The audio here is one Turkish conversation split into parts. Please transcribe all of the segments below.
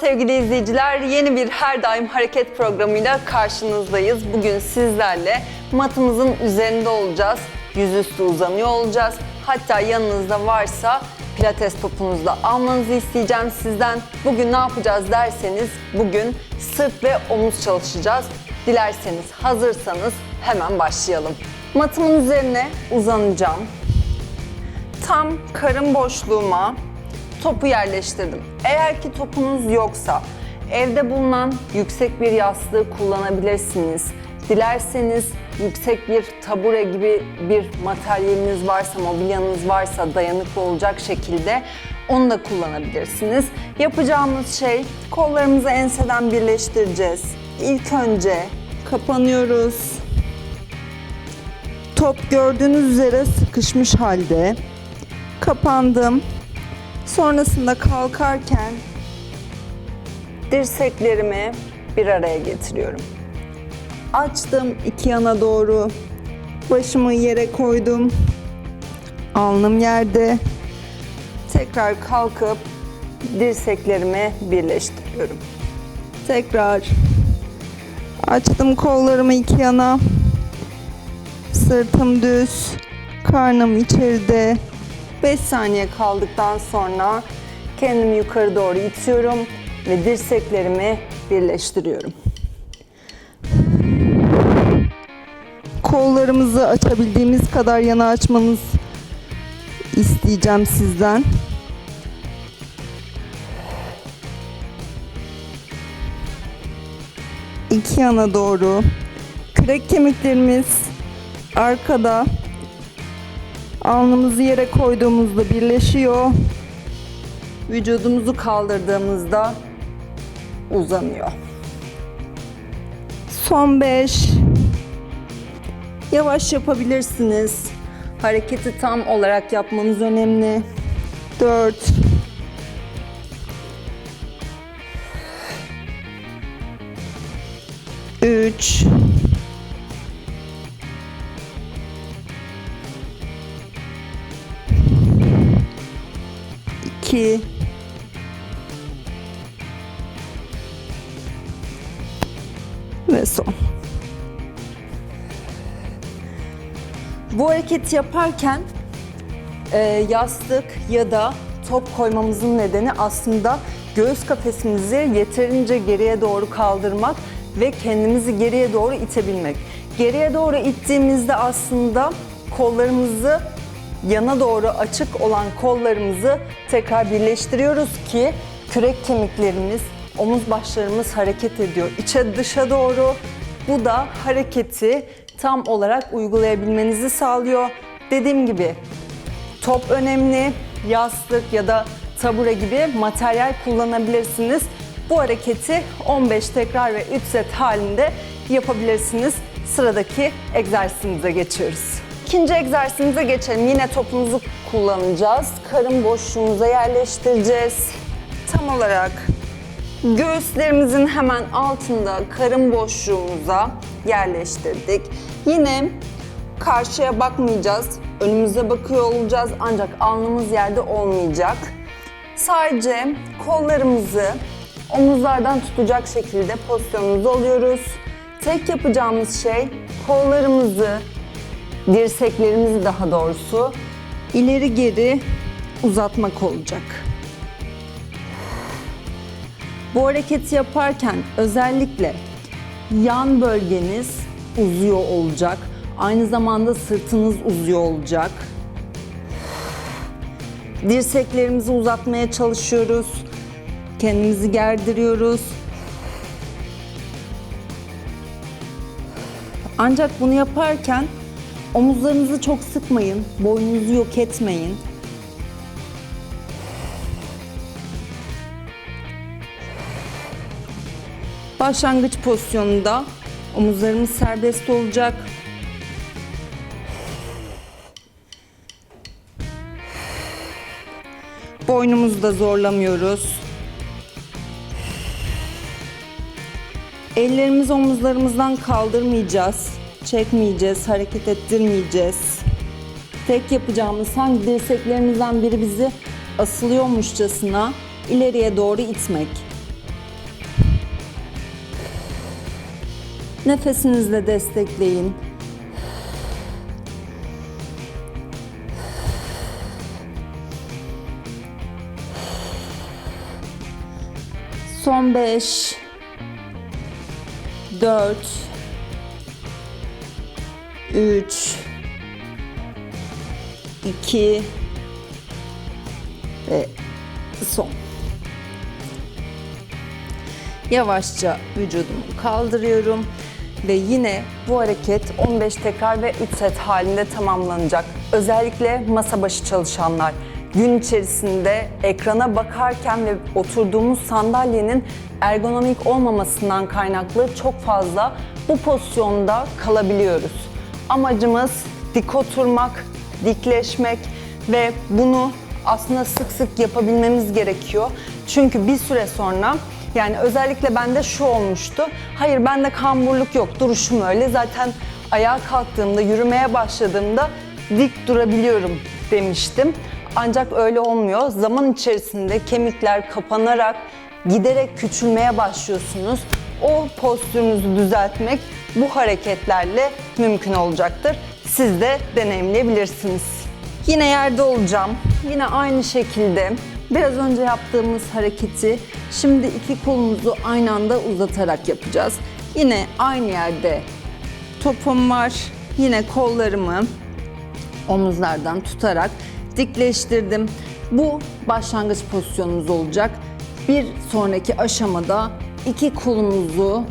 Sevgili izleyiciler. Yeni bir Her Daim Hareket programıyla karşınızdayız. Bugün sizlerle matımızın üzerinde olacağız. Yüzüstü uzanıyor olacağız. Hatta yanınızda varsa pilates topunuzu da almanızı isteyeceğim sizden. Bugün ne yapacağız derseniz bugün sırt ve omuz çalışacağız. Dilerseniz hazırsanız hemen başlayalım. Matımın üzerine uzanacağım. Tam karın boşluğuma topu yerleştirdim. Eğer ki topunuz yoksa evde bulunan yüksek bir yastığı kullanabilirsiniz. Dilerseniz yüksek bir tabure gibi bir materyaliniz varsa, mobilyanız varsa dayanıklı olacak şekilde onu da kullanabilirsiniz. Yapacağımız şey kollarımızı enseden birleştireceğiz. İlk önce kapanıyoruz. Top gördüğünüz üzere sıkışmış halde. Kapandım. Sonrasında kalkarken dirseklerimi bir araya getiriyorum. Açtım iki yana doğru. Başımı yere koydum. Alnım yerde. Tekrar kalkıp dirseklerimi birleştiriyorum. Tekrar açtım kollarımı iki yana. Sırtım düz, karnım içeride. 5 saniye kaldıktan sonra kendimi yukarı doğru itiyorum ve dirseklerimi birleştiriyorum. Kollarımızı açabildiğimiz kadar yana açmanız isteyeceğim sizden. İki yana doğru. Kürek kemiklerimiz arkada. Alnımızı yere koyduğumuzda birleşiyor. Vücudumuzu kaldırdığımızda uzanıyor. Son 5. Yavaş yapabilirsiniz. Hareketi tam olarak yapmanız önemli. 4. 3 2 ve son. Bu hareketi yaparken e, yastık ya da top koymamızın nedeni aslında göğüs kafesimizi yeterince geriye doğru kaldırmak ve kendimizi geriye doğru itebilmek. Geriye doğru ittiğimizde aslında kollarımızı yana doğru açık olan kollarımızı tekrar birleştiriyoruz ki kürek kemiklerimiz, omuz başlarımız hareket ediyor. İçe dışa doğru. Bu da hareketi tam olarak uygulayabilmenizi sağlıyor. Dediğim gibi top önemli, yastık ya da tabure gibi materyal kullanabilirsiniz. Bu hareketi 15 tekrar ve 3 set halinde yapabilirsiniz. Sıradaki egzersizimize geçiyoruz. İkinci egzersizimize geçelim. Yine topumuzu kullanacağız. Karın boşluğumuza yerleştireceğiz. Tam olarak göğüslerimizin hemen altında karın boşluğumuza yerleştirdik. Yine karşıya bakmayacağız. Önümüze bakıyor olacağız ancak alnımız yerde olmayacak. Sadece kollarımızı omuzlardan tutacak şekilde pozisyonumuzu alıyoruz. Tek yapacağımız şey kollarımızı, dirseklerimizi daha doğrusu ileri geri uzatmak olacak. Bu hareketi yaparken özellikle yan bölgeniz uzuyor olacak. Aynı zamanda sırtınız uzuyor olacak. Dirseklerimizi uzatmaya çalışıyoruz. Kendimizi gerdiriyoruz. Ancak bunu yaparken omuzlarınızı çok sıkmayın, boynunuzu yok etmeyin. Başlangıç pozisyonunda omuzlarımız serbest olacak. Boynumuzu da zorlamıyoruz. Ellerimizi omuzlarımızdan kaldırmayacağız çekmeyeceğiz, hareket ettirmeyeceğiz. Tek yapacağımız sanki dirseklerimizden biri bizi asılıyormuşçasına ileriye doğru itmek. Nefesinizle destekleyin. Son 5 4 3 2 ve son. Yavaşça vücudumu kaldırıyorum Ve yine bu hareket 15 tekrar ve 3 set halinde tamamlanacak. Özellikle masa başı çalışanlar gün içerisinde ekrana bakarken ve oturduğumuz sandalyenin ergonomik olmamasından kaynaklı çok fazla bu pozisyonda kalabiliyoruz. Amacımız dik oturmak, dikleşmek ve bunu aslında sık sık yapabilmemiz gerekiyor. Çünkü bir süre sonra yani özellikle bende şu olmuştu. Hayır bende kamburluk yok, duruşum öyle. Zaten ayağa kalktığımda, yürümeye başladığımda dik durabiliyorum demiştim. Ancak öyle olmuyor. Zaman içerisinde kemikler kapanarak giderek küçülmeye başlıyorsunuz. O postürünüzü düzeltmek bu hareketlerle mümkün olacaktır. Siz de deneyimleyebilirsiniz. Yine yerde olacağım. Yine aynı şekilde biraz önce yaptığımız hareketi şimdi iki kolumuzu aynı anda uzatarak yapacağız. Yine aynı yerde topum var. Yine kollarımı omuzlardan tutarak dikleştirdim. Bu başlangıç pozisyonumuz olacak. Bir sonraki aşamada iki kolumuzu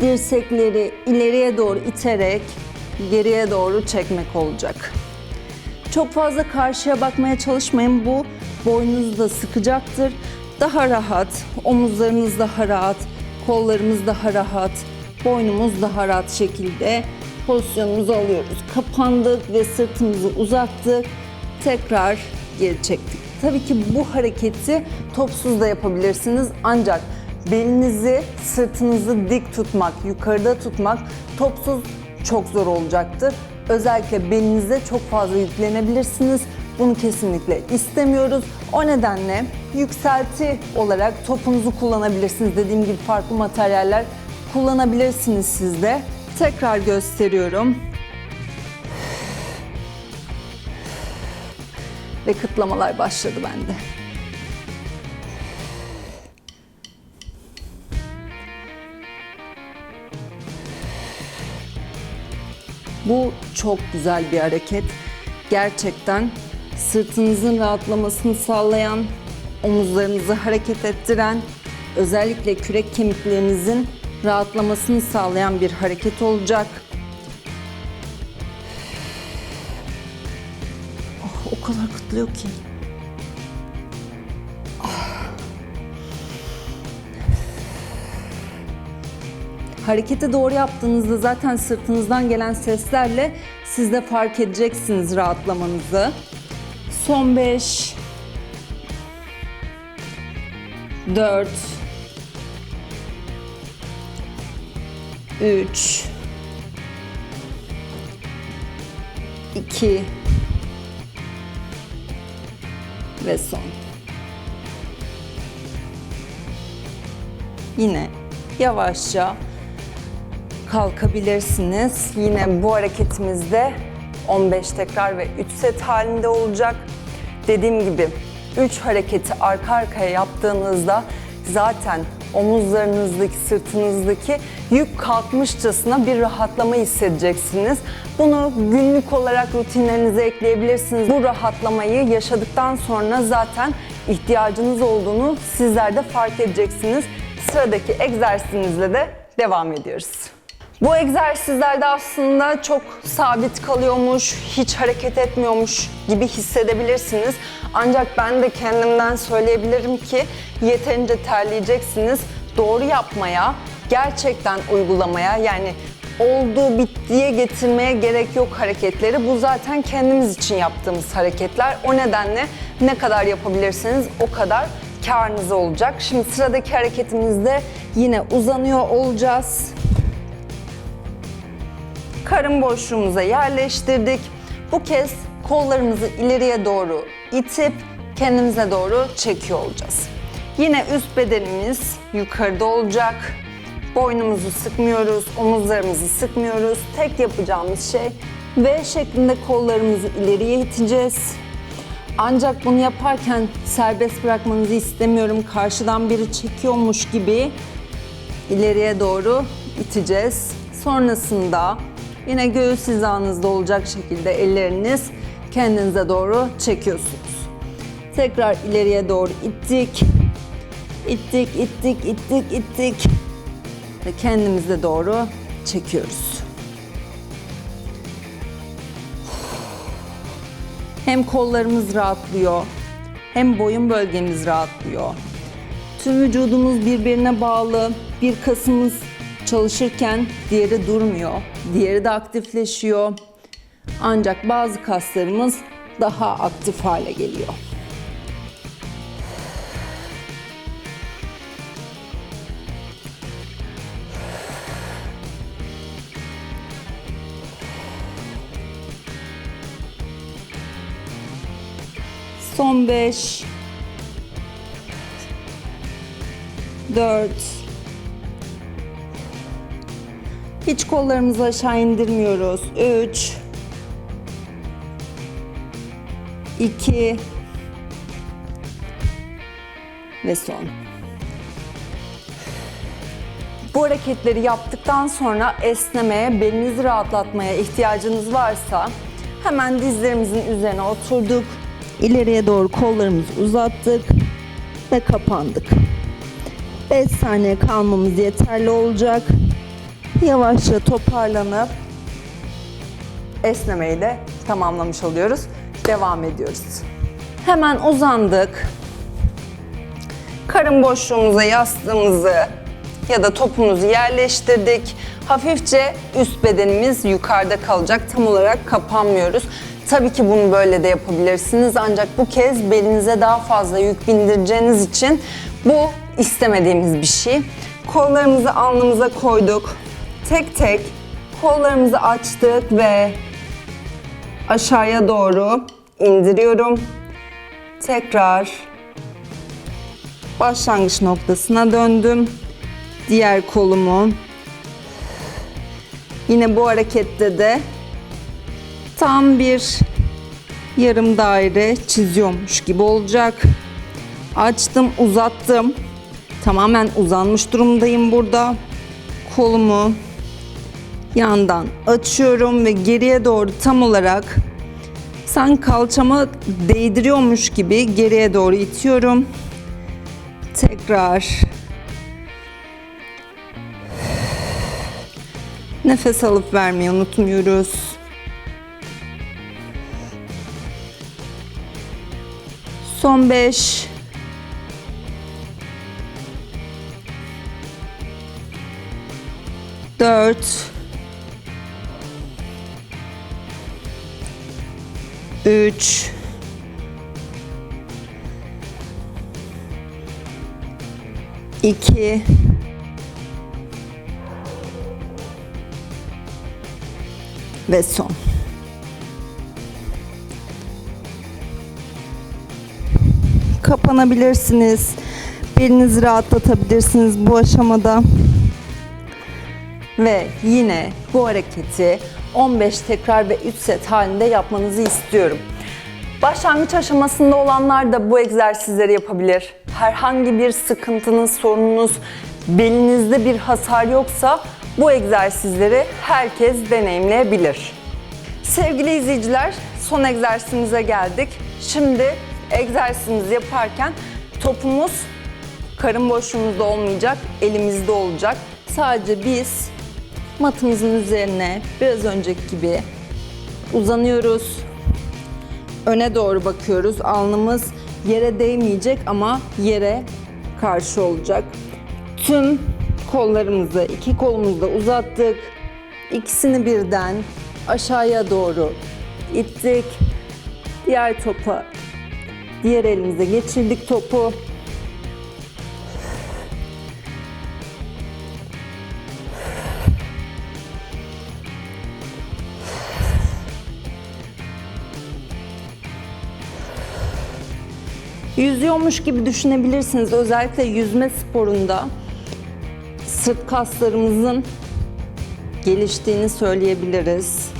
dirsekleri ileriye doğru iterek geriye doğru çekmek olacak. Çok fazla karşıya bakmaya çalışmayın. Bu boynunuzu da sıkacaktır. Daha rahat, omuzlarımız daha rahat, kollarımız daha rahat, boynumuz daha rahat şekilde pozisyonumuzu alıyoruz. Kapandık ve sırtımızı uzattık. Tekrar geri çektik. Tabii ki bu hareketi topsuz da yapabilirsiniz. Ancak belinizi, sırtınızı dik tutmak, yukarıda tutmak topsuz çok zor olacaktır. Özellikle belinize çok fazla yüklenebilirsiniz. Bunu kesinlikle istemiyoruz. O nedenle yükselti olarak topunuzu kullanabilirsiniz. Dediğim gibi farklı materyaller kullanabilirsiniz siz de. Tekrar gösteriyorum. Ve kıtlamalar başladı bende. Bu çok güzel bir hareket. Gerçekten sırtınızın rahatlamasını sağlayan, omuzlarınızı hareket ettiren, özellikle kürek kemiklerinizin rahatlamasını sağlayan bir hareket olacak. Oh, o kadar kıtlıyor ki. Hareketi doğru yaptığınızda zaten sırtınızdan gelen seslerle siz de fark edeceksiniz rahatlamanızı. Son 5 4 3 2 ve son. Yine yavaşça kalkabilirsiniz. Yine bu hareketimizde 15 tekrar ve 3 set halinde olacak. Dediğim gibi 3 hareketi arka arkaya yaptığınızda zaten omuzlarınızdaki, sırtınızdaki yük kalkmışçasına bir rahatlama hissedeceksiniz. Bunu günlük olarak rutinlerinize ekleyebilirsiniz. Bu rahatlamayı yaşadıktan sonra zaten ihtiyacınız olduğunu sizler de fark edeceksiniz. Sıradaki egzersizimizle de devam ediyoruz. Bu egzersizlerde aslında çok sabit kalıyormuş, hiç hareket etmiyormuş gibi hissedebilirsiniz. Ancak ben de kendimden söyleyebilirim ki yeterince terleyeceksiniz. Doğru yapmaya, gerçekten uygulamaya yani olduğu bittiye getirmeye gerek yok hareketleri. Bu zaten kendimiz için yaptığımız hareketler. O nedenle ne kadar yapabilirseniz o kadar karınız olacak. Şimdi sıradaki hareketimizde yine uzanıyor olacağız karın boşluğumuza yerleştirdik. Bu kez kollarımızı ileriye doğru itip kendimize doğru çekiyor olacağız. Yine üst bedenimiz yukarıda olacak. Boynumuzu sıkmıyoruz, omuzlarımızı sıkmıyoruz. Tek yapacağımız şey V şeklinde kollarımızı ileriye iteceğiz. Ancak bunu yaparken serbest bırakmanızı istemiyorum. Karşıdan biri çekiyormuş gibi ileriye doğru iteceğiz. Sonrasında yine göğüs hizanızda olacak şekilde elleriniz kendinize doğru çekiyorsunuz. Tekrar ileriye doğru ittik. İttik, ittik, ittik, ittik. Ve kendimize doğru çekiyoruz. Hem kollarımız rahatlıyor, hem boyun bölgemiz rahatlıyor. Tüm vücudumuz birbirine bağlı. Bir kasımız çalışırken diğeri durmuyor. Diğeri de aktifleşiyor. Ancak bazı kaslarımız daha aktif hale geliyor. Son 5 4 Hiç kollarımızı aşağı indirmiyoruz. 3 2 ve son. Bu hareketleri yaptıktan sonra esnemeye, belinizi rahatlatmaya ihtiyacınız varsa hemen dizlerimizin üzerine oturduk. İleriye doğru kollarımızı uzattık ve kapandık. 5 saniye kalmamız yeterli olacak. Yavaşça toparlanıp esnemeyi de tamamlamış oluyoruz. Devam ediyoruz. Hemen uzandık. Karın boşluğumuza yastığımızı ya da topumuzu yerleştirdik. Hafifçe üst bedenimiz yukarıda kalacak. Tam olarak kapanmıyoruz. Tabii ki bunu böyle de yapabilirsiniz ancak bu kez belinize daha fazla yük bindireceğiniz için bu istemediğimiz bir şey. Kollarımızı alnımıza koyduk. Tek tek kollarımızı açtık ve aşağıya doğru indiriyorum. Tekrar başlangıç noktasına döndüm. Diğer kolumu yine bu harekette de tam bir yarım daire çiziyormuş gibi olacak. Açtım, uzattım. Tamamen uzanmış durumdayım burada. Kolumu yandan açıyorum ve geriye doğru tam olarak sen kalçamı değdiriyormuş gibi geriye doğru itiyorum. Tekrar nefes alıp vermeyi unutmuyoruz. Son 5 4 3 2 ve son. Kapanabilirsiniz. Belinizi rahatlatabilirsiniz bu aşamada. Ve yine bu hareketi 15 tekrar ve 3 set halinde yapmanızı istiyorum. Başlangıç aşamasında olanlar da bu egzersizleri yapabilir. Herhangi bir sıkıntınız, sorununuz, belinizde bir hasar yoksa bu egzersizleri herkes deneyimleyebilir. Sevgili izleyiciler, son egzersizimize geldik. Şimdi egzersizimizi yaparken topumuz karın boşluğumuzda olmayacak, elimizde olacak. Sadece biz matımızın üzerine biraz önceki gibi uzanıyoruz. Öne doğru bakıyoruz. Alnımız yere değmeyecek ama yere karşı olacak. Tüm kollarımızı iki kolumuzda uzattık. İkisini birden aşağıya doğru ittik. Diğer topa diğer elimize geçirdik topu. Yüzüyormuş gibi düşünebilirsiniz. Özellikle yüzme sporunda sırt kaslarımızın geliştiğini söyleyebiliriz.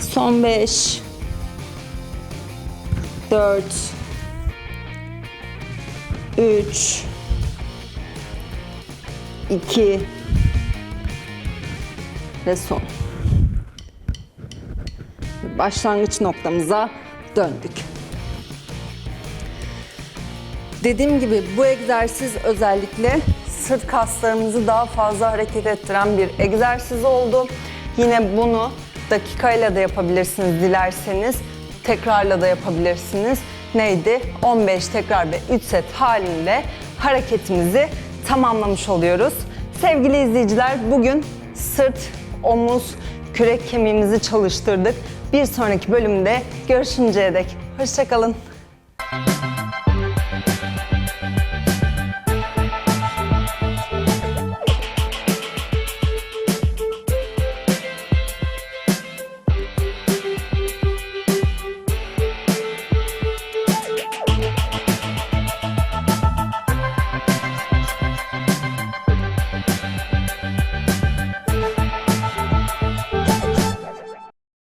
Son 5 4 3 2 ve son. Başlangıç noktamıza döndük. Dediğim gibi bu egzersiz özellikle sırt kaslarımızı daha fazla hareket ettiren bir egzersiz oldu. Yine bunu dakikayla da yapabilirsiniz dilerseniz. Tekrarla da yapabilirsiniz. Neydi? 15 tekrar ve 3 set halinde hareketimizi tamamlamış oluyoruz. Sevgili izleyiciler bugün sırt, omuz, kürek kemiğimizi çalıştırdık. Bir sonraki bölümde görüşünceye dek hoşçakalın.